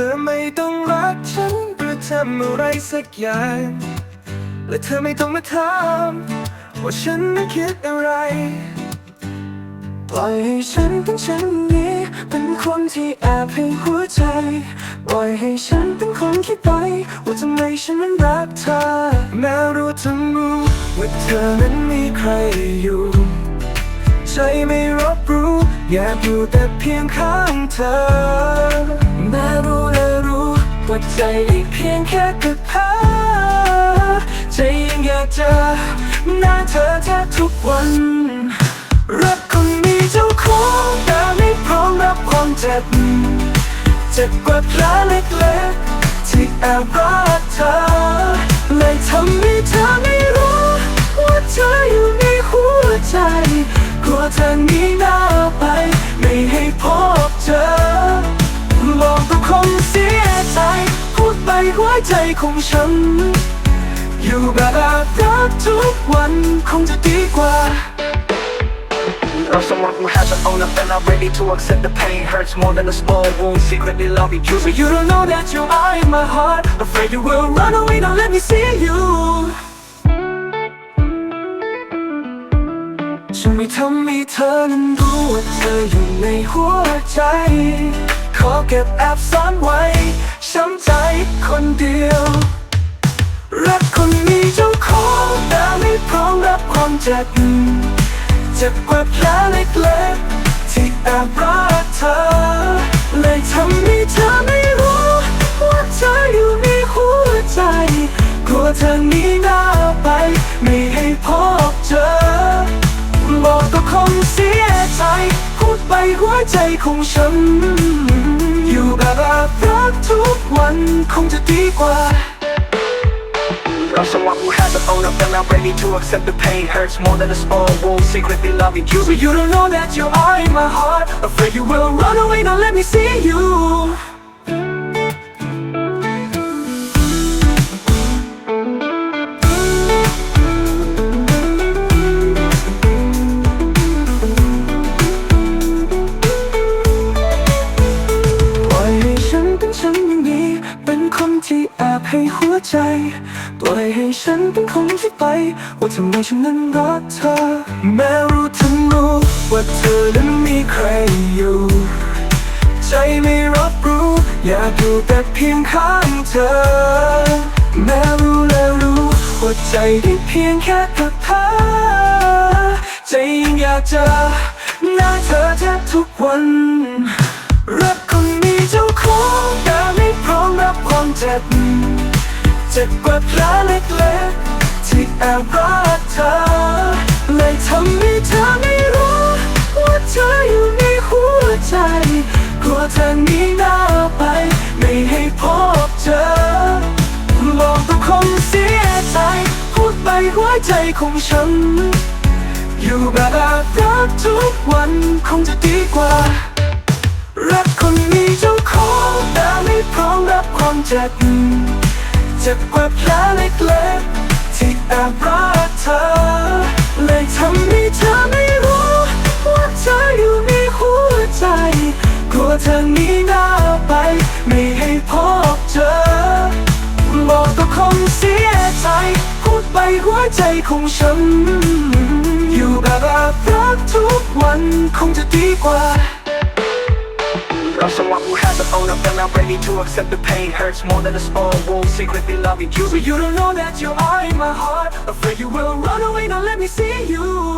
ธอไม่ต้องรักฉันหรือทำอะไรสักอย่างและเธอไม่ต้องมาถามว่าฉันนั้นคิดอะไร ปล่อยให้ฉันเป็นฉันนี้ เป็นคนที่แอบให้หัวใจ ปล่อยให้ฉันเป็นคนคิดไป ว่าทำไมฉันนั้นรักเธอ แม้รู้ทั้งรู้ว่าเธอนั้นมีใครอยู่ ใจไม่รับรู้อยากอยู่แต่เพียงข้างเธอ ว่าใจอีกเพียงแค่กระพาใจยังอยากเจอหน้าเธอแทบทุกวันรักคนมีเจ้าของแต่ไม่พร้อมรับความเจ็บเจ็บกว่าแผลเล็กๆที่แอบรักเธอเลยทำให้เธอไม่รู้ว่าเธออยู่ในหัวใจกลัวเธอหนี ไปหัวใจของฉัน อยู่แบบรักทุกวันคงจะดีกว่า Or someone who has an own up and not ready to accept the pain Hurts more than a small wound, secretly loving you But you don't know that you are in my heart Afraid you will run away, don't let me see you ฉันไม่ทำให้เธอนั้นรู้ว่าเธออยู่ในหัวใจ ขอเก็บแอบซ่อนไว้ช้ำใจ คนเดียว รักคนมีเจ้าของแต่ไม่พร้อมรับความเจ็บเจ็บกว่าแผลเล็กๆที่แอบรักเธอ เลยทำให้เธอไม่รู้ ว่าเธออยู่ในหัวใจ กลัวเธอนี หัวใจของฉัน อยู่แบบรักทุกวันคงจะดีกว่า Or someone who has an own up and not ready to accept the pain Hurts more than a small wound, secretly loving you But you don't know that you are in my heart Afraid you will run away, now let me see you ให้หัวใจปล่อยให้ฉันเป็นคนที่ไป ว่าทำไมฉันนั้นรักเธอ แม้รู้ทั้งรู้ว่าเธอนั้นมีใครอยู่ ใจไม่รับรู้ อยากอยู่แต่เพียงข้างเธอ แม้รู้แล้วรู้ว่าใจได้เพียงแค่กับเธอ ใจยังอยากเจอหน้าเธอแทบทุกวัน รักคนมีเจ้าของแต่ไม่พร้อมรับความเจ็บ จ็บกว่าแผลเล็กๆ ที่แอบรักเธอเลยทำให้เธอไม่รู้ว่าเธออยู่ในหัวใจกลัวเธอหนีหน้าไป ไม่ให้พบเจอบอกก็คงเสียใจ พูดไปหัวใจของฉัน อยู่แบบรักทุกวันคงจะดีกว่า รักคนมีเจ้าของแต่ไม่พร้อมรับความเจ็บ จ็บกว่าแผลเล็กๆที่แอบรักเธอ เลยทำให้เธอไม่รู้ว่าเธออยู่ในหัวใจ กลัวเธอหนีหน้าไป ไม่ให้พบเจอ บอกก็คงเสียใจ พูดไปหัวใจของฉัน อยู่แบบรักทุกวันคงจะดีกว่า Or someone who has an own up and not ready to accept the pain. Hurts more than a small wound, secretly loving you. But you don't know that you are in my heart. Afraid you will run away, now let me see you